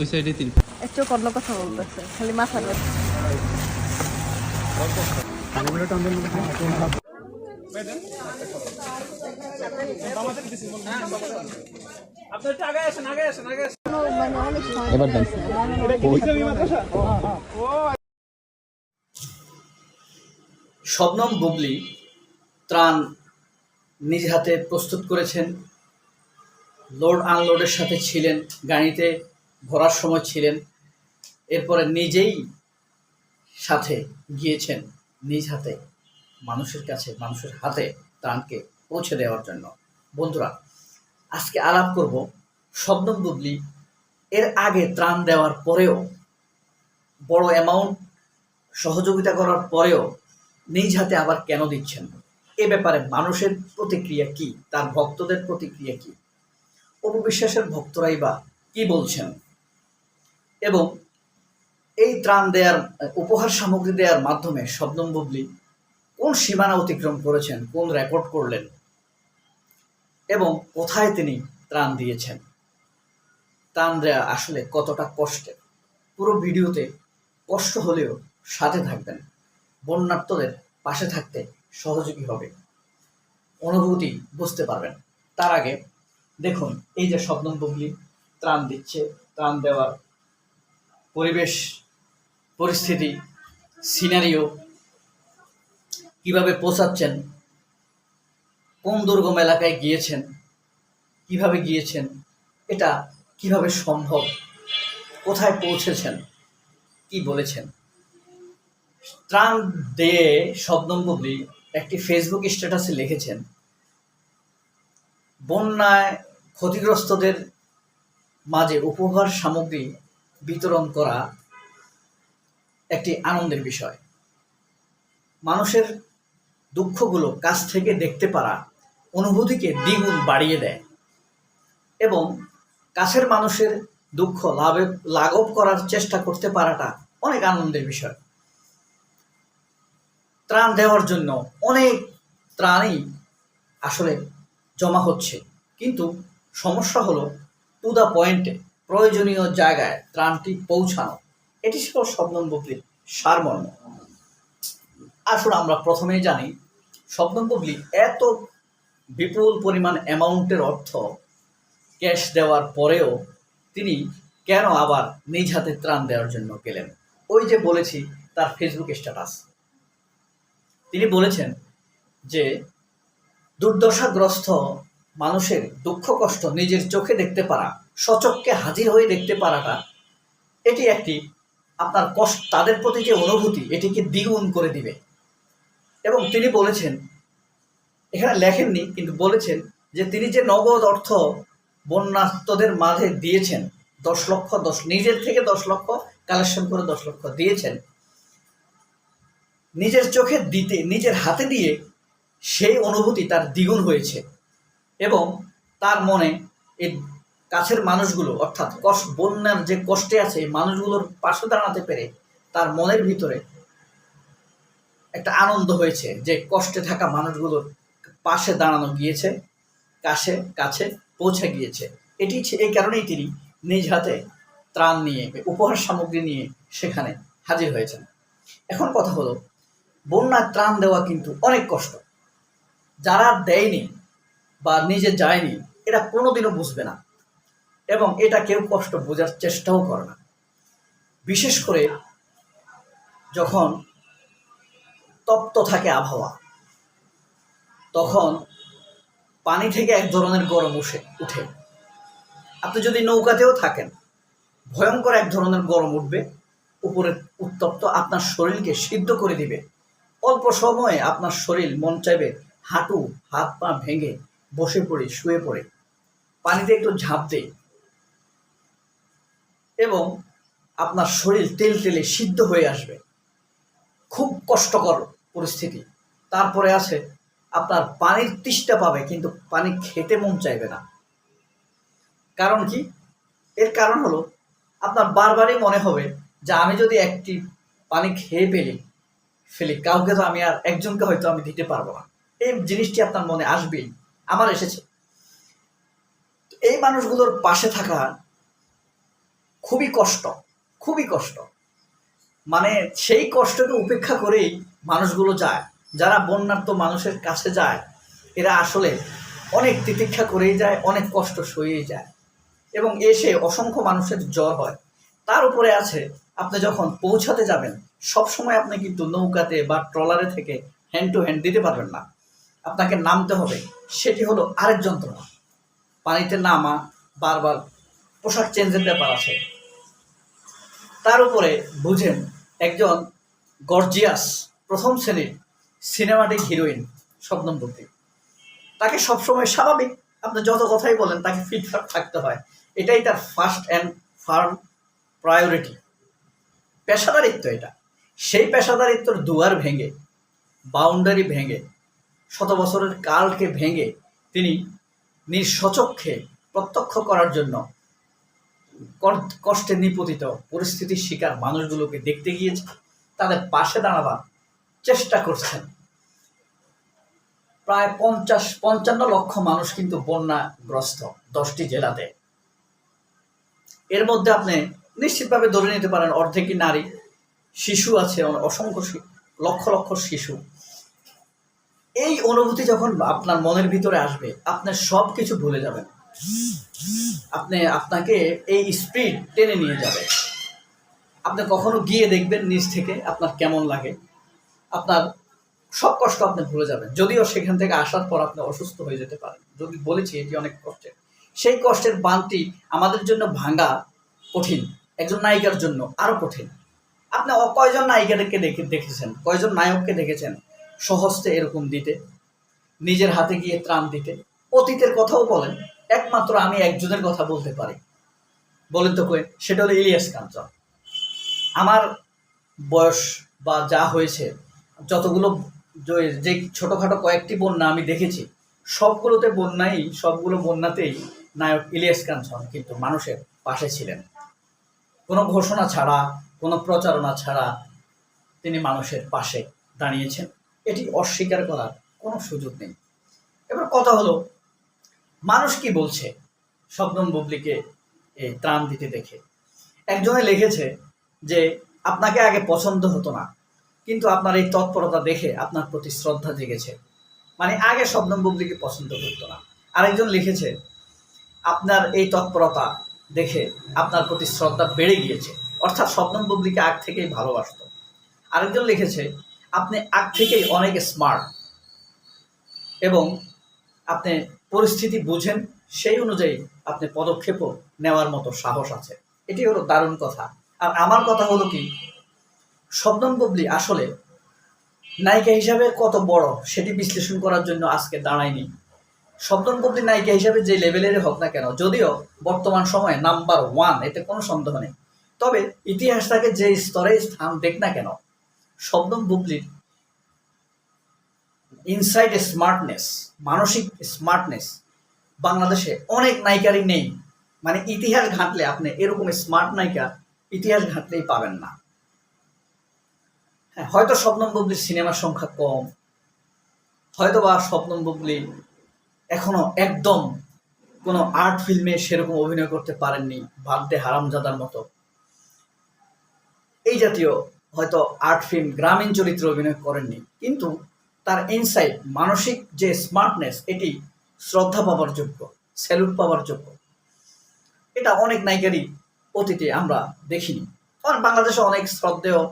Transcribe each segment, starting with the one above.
ওই সাইডে তিন একটু অন্য কথা বলতেছে খালি মাথা ব্যথা কোনো অনেক সময় এবার দেন। শবনম বুবলি ত্রাণ নিজ হাতে প্রস্তুত করেছেন। লোড আনলোডের সাথে ছিলেন গাড়িতে। ভরার সময় ছিলেন, এরপরে নিজেই সাথে গিয়েছেন, নিজ হাতে, মানুষের কাছে, মানুষের হাতে ত্রাণকে পৌঁছে দেওয়ার জন্য। বন্ধুরা, আজকে আলাপ করব শবনম বুবলি এর আগে ত্রাণ দেওয়ার পরেও, বড় অ্যামাউন্ট সহযোগিতা করার পরেও নিজ হাতে আবার কেন দিচ্ছেন? এ ব্যাপারে মানুষের প্রতিক্রিয়া কি? তার ভক্তদের প্রতিক্রিয়া কি? অপবিশ্বাসের ভক্তরাই বা কি বলছেন? এবং এই ত্রাণ দেওয়ার উপহার সামগ্রী দেওয়ার মাধ্যমে শবনম বুবলি কোন সীমানা অতিক্রম করেছেন, কোন রেকর্ড করলেন এবং কোথায় তিনি ত্রাণ দিয়েছেন? ত্রাণ দেওয়া আসলে কতটা কষ্টের? পুরো ভিডিওতে কষ্ট হলেও সাথে থাকবেন। বন্যার্থদের পাশে থাকতে সহযোগী হবে। অনুভূতি বুঝতে পারবেন। তার আগে দেখুন, এই যে শবনম বুবলি ত্রাণ দিচ্ছে, ত্রাণ দেওয়ার পরিবেশ, পরিস্থিতি সিনারিও কীভাবে পৌঁছাচ্ছেন, কোন দুর্গম এলাকায় গিয়েছেন, কীভাবে গিয়েছেন, এটা কীভাবে সম্ভব, কোথায় পৌঁছেছেন, কি বলেছেন? ত্রাণ দিয়ে শবনম বুবলি একটি ফেসবুক স্ট্যাটাসে লিখেছেন, বন্যায় ক্ষতিগ্রস্তদের মাঝে উপহার সামগ্রী বিতরণ করা একটি আনন্দের বিষয়। মানুষের দুঃখগুলো কাছ থেকে দেখতে পারা অনুভূতিকে দ্বিগুণ বাড়িয়ে দেয় এবং কাছের মানুষের দুঃখ লাভে, লাঘব করার চেষ্টা করতে পারাটা অনেক আনন্দের বিষয়। ত্রাণ দেওয়ার জন্য অনেক ত্রাণই আসলে জমা হচ্ছে। কিন্তু সমস্যা হলো টু দ্য পয়েন্টে প্রয়োজনীয় জায়গায় ত্রাণটি পৌঁছানো, এটি ছিল শবনম বুবলির সারমর্ম। আসলে আমরা প্রথমেই জানি, শবনম বুবলি এত বিপুল পরিমাণ অ্যামাউন্টের অর্থ ক্যাশ দেওয়ার পরেও তিনি কেন আবার নিজ হাতে ত্রাণ দেওয়ার জন্য গেলেন? ওই যে বলেছি, তার ফেসবুক স্ট্যাটাস তিনি বলেছেন যে, দুর্দশাগ্রস্ত মানুষের দুঃখ কষ্ট নিজের চোখে দেখতে পারা, সচক্ষে হাজির হয়ে দেখতে পারাটা, এটি একটি আপনার কষ্ট, তাদের প্রতি যে অনুভূতি, এটিকে দ্বিগুণ করে দিবে। এবং তিনি বলেছেন, এখানে লেখেননি, কিন্তু বলেছেন যে তিনি যে নগদ অর্থ বন্যার্থদের মাঝে দিয়েছেন, দশ লক্ষ, দশ, নিজের থেকে দশ লক্ষ কালেকশন করে দশ লক্ষ দিয়েছেন, নিজের চোখে দিতে, নিজের হাতে দিয়ে সেই অনুভূতি তার দ্বিগুণ হয়েছে। এবং তার মনে এই কাছের মানুষগুলো, অর্থাৎ কষ্ট বন্যার যে কষ্টে আছে মানুষগুলোর পাশে দাঁড়াতে পেরে তার মনের ভিতরে একটা আনন্দ হয়েছে যে কষ্টে থাকা মানুষগুলোর পাশে দাঁড়ানো গিয়েছে, কাছে কাছে পৌঁছে গিয়েছে। এটি এই কারণেই তিনি নিজ হাতে ত্রাণ নিয়ে, উপহার সামগ্রী নিয়ে সেখানে হাজির হয়েছেন। এখন কথা হলো বন্যার ত্রাণ দেওয়া কিন্তু অনেক কষ্ট। যারা দেয়নি বা নিজে যায়নি, এটা কোনোদিনও বুঝবে না। এবং এটা কেউ কষ্ট বোঝার চেষ্টাও করে না। বিশেষ করে যখন তপ্ত থাকে আবহাওয়া, তখন পানি থেকে এক ধরনের গরম উঠে উঠে। আপনি যদি নৌকাতেও থাকেন, ভয়ঙ্কর এক ধরনের গরম উঠবে, উপরে উত্তপ্ত আপনার শরীরকে সিদ্ধ করে দিবে। অল্প সময়ে আপনার শরীর মন চাইবে হাঁটু, হাত পা ভেঙে বসে পড়ে, শুয়ে পড়ে। পানিতে একটু ঝাঁপ দেয় এবং আপনার শরীর তেল তেলে সিদ্ধ হয়ে আসবে। খুব কষ্টকর পরিস্থিতি। তারপরে আছে, আপনার পানির তৃষ্ণা পাবে, কিন্তু পানি খেতে মন চাইবে না। কারণ কি? এর কারণ হলো, আপনার বারবারই মনে হবে যে আমি যদি একটি পানি খেয়ে পেলি ফেলি, কাউকে তো আমি আর একজনকে হয়তো আমি দিতে পারব না। এই জিনিসটি আপনার মনে আসবেই। আমার এসেছে। এই মানুষগুলোর পাশে থাকা খুবই কষ্ট খুবই কষ্ট। মানে সেই কষ্টকে উপেক্ষা করেই মানুষগুলো যায়। যারা বন্যার্ত মানুষের কাছে যায়, এরা আসলে অনেক তিতিক্ষা করেই যায়, অনেক কষ্ট সইয়েই যায়। এবং এসে অসংখ্য মানুষের জ্বর হয়। তার উপরে আছে, আপনি যখন পৌঁছাতে যাবেন সব সময় আপনি কিন্তু নৌকাতে বা ট্রলারে থেকে হ্যান্ড টু হ্যান্ড দিতে পারবেন না। আপনাকে নামতে হবে। সেটি হলো আরেক যন্ত্রণা। পানিতে নামা বারবার পোশাক চেঞ্জের ব্যাপার আছে। তার উপরে বুঝেন একজন গর্জিয়াস প্রথম শ্রেণির সিনেমাটিক হিরোইন শবনম বুদ্ধি তাকে সবসময় স্বাভাবিক, আপনি যত কথাই বলেন তাকে ফিটফাট থাকতে হয়। এটাই তার ফার্স্ট অ্যান্ড ফার্ম প্রায়োরিটি পেশাদারিত্ব এটা। সেই পেশাদারিত্বর দুয়ার ভেঙে বাউন্ডারি ভেঙে শত বছরের কালকে ভেঙে তিনি নিঃসচক্ষে প্রত্যক্ষ করার জন্য কষ্টে নিপতিত পরিস্থিতির শিকার মানুষগুলোকে দেখতে গিয়েছে। তাদের পাশে দাঁড়াবার চেষ্টা করছেন। প্রায় পঞ্চাশ, পঞ্চান্ন লক্ষ মানুষ কিন্তু বন্যাগ্রস্ত দশটি জেলাতে। এর মধ্যে আপনি নিশ্চিতভাবে ধরে নিতে পারেন, অর্ধেকই নারী, শিশু আছে, অসংখ্য লক্ষ লক্ষ শিশু। এই অনুভূতি যখন আপনার মনের ভিতরে আসবে, আপনার সব কিছু ভুলে যাবেন। আপনি আপনাকে এই স্পিড টেনে নিয়ে যাবে। আপনি কখনো গিয়ে দেখবেন নিজ থেকে আপনার কেমন লাগে। আপনার সব কষ্ট আপনি ভুলে যাবেন। যদিও সেখান থেকে আসার পর আপনি অসুস্থ হয়ে যেতে পারেন। যদি বলেছি, এটি অনেক কষ্টের। সেই কষ্টের বানটি আমাদের জন্য ভাঙা কঠিন। একজন নায়িকার জন্য আরও কঠিন। আপনি কয়জন নায়িকাদেরকে দেখে, দেখেছেন? কয়জন নায়ককে দেখেছেন? সহজতে এরকম দিতে, নিজের হাতে গিয়ে ত্রাণ দিতে। অতীতের কথাও বলেন, একমাত্র আমি একজনের কথা বলতে পারি। বলেন তো কই, সেটা হলো ইলিয়াস কাঞ্চন আমার বয়স বা যা হয়েছে, যতগুলো যে ছোটোখাটো কয়েকটি বন্যা আমি দেখেছি, সবগুলোতে বন্যাই, সবগুলো বন্যাতেই নায়ক ইলিয়াস কাঞ্চন কিন্তু মানুষের পাশে ছিলেন। কোনো ঘোষণা ছাড়া, কোনো প্রচারণা ছাড়া তিনি মানুষের পাশে দাঁড়িয়েছেন। এটি অস্বীকার করার কোনো সুযোগ নেই। এবার কথা হলো, মানুষ কি বলছে? শবনম বুবলিকে ত্রাণ দিতে দেখে। একজনে লিখেছে যে, আপনাকে আগে পছন্দ হতো না, কিন্তু আপনার এই তৎপরতা দেখে আপনার প্রতি শ্রদ্ধা জেগেছে। মানে আগে শবনম বুবলিকে পছন্দ করতো না। আরেকজন লিখেছে, আপনার এই তৎপরতা দেখে আপনার প্রতি শ্রদ্ধা বেড়ে গিয়েছে। অর্থাৎ শবনম বুবলিকে আগ থেকেই ভালোবাসতো। আরেকজন লিখেছে আপনি আগ থেকেই অনেক স্মার্ট এবং আপনি পরিস্থিতি বুঝেন, সেই অনুযায়ী আপনি পদক্ষেপও নেওয়ার মতো সাহস আছে। এটি হলো দারুণ কথা। আর আমার কথা হলো কি, শবনম বুবলি আসলে নায়িকা হিসাবে কত বড় সেটি বিশ্লেষণ করার জন্য আজকে দাঁড়ায়নি। শবনম বুবলি নায়িকা হিসাবে যে লেভেলের হোক না কেন, যদিও বর্তমান সময়ে নাম্বার ওয়ান এতে কোনো সন্দেহ নেই। তবে ইতিহাস তাকে যে স্তরে স্থান দেখ না কেন শবনম বুবলির ইনসাইড স্মার্টনেস মানসিক স্মার্টনেস বাংলাদেশে অনেক নায়িকারই নেই। মানে ইতিহাস ঘাঁটলে আপনি এরকম স্মার্ট নায়িকা ইতিহাস ঘাঁটলেই পাবেন না। হ্যাঁ হয়তো স্বপ্নম বুবলির সিনেমার সংখ্যা কম হয়তো বা স্বপ্নম বুবলি এখনও একদম কোনো আর্ট ফিল্মে সেরকম অভিনয় করতে পারেননি, বাগদে হারামজাদার মতো। এই জাতীয় হয়তো আর্ট ফিল্ম, গ্রামীণ চরিত্রে অভিনয় করেননি। কিন্তু তার ইনসাইট মানসিক যে স্মার্টনেস এটি শ্রদ্ধা পাওয়ার যোগ্য স্যালুট পাওয়ার যোগ্য। এটা অনেক নায়িকারই অতীতে আমরা দেখিনি। কারণ বাংলাদেশে অনেক শ্রদ্ধেয়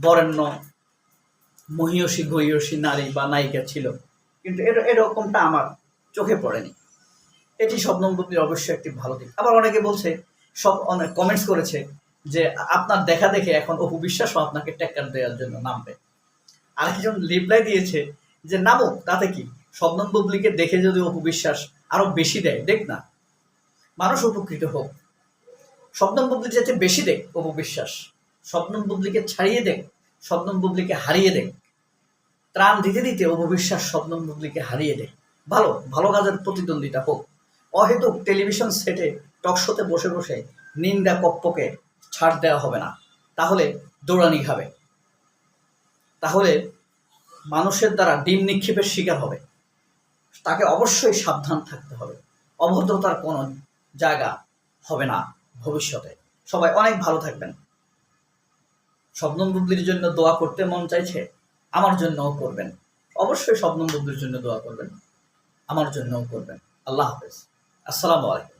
বরেণ্য মহিয়সী, গহিয়সী নারী বা নায়িকা ছিল। কিন্তু এর, এরকমটা আমার চোখে পড়েনি। এটি স্বপ্নম বুবলির অবশ্যই একটি ভালো দিক। আবার অনেকে বলছে, সব অনেক কমেন্টস করেছে যে আপনার দেখা দেখে এখন অপু বিশ্বাসও আপনাকে টেক্কার দেওয়ার জন্য নামবে। আরেকজন রিপ্লাই দিয়েছে যে নামুক তাতে কি? শবনম বুবলিকে দেখে যদি অপু বিশ্বাস আরও বেশি দেয়, দেখ না। মানুষ উপকৃত হোক। শবনম বুবলি যাতে বেশি দেখ অপু বিশ্বাস। শবনম বুবলিকে ছাড়িয়ে দেখ শবনম বুবলিকে হারিয়ে দেখ। ত্রাণ দিতে দিতে অপু বিশ্বাস শবনম বুবলিকে হারিয়ে দেখ ভালো ভালো কাজের প্রতিদ্বন্দ্বিতা হোক। অহেতুক টেলিভিশন সেটে টকশোতে বসে বসে নিন্দা কপ্পকে ছাড় দেওয়া হবে না। তাহলে দৌড়ানি খাবে তাহলে মানুষের দ্বারা ডিম নিক্ষেপের শিকার হবে। তাকে অবশ্যই সাবধান থাকতে হবে। অভদ্রতার কোনো জায়গা হবে না ভবিষ্যতে। সবাই অনেক ভালো থাকবেন। শবনম বুবলির জন্য দোয়া করতে মন চাইছে, আমার জন্যও করবেন। অবশ্যই শবনম বুবলির জন্য দোয়া করবেন, আমার জন্যও করবেন। আল্লাহ হাফেজ। আসসালামু আলাইকুম।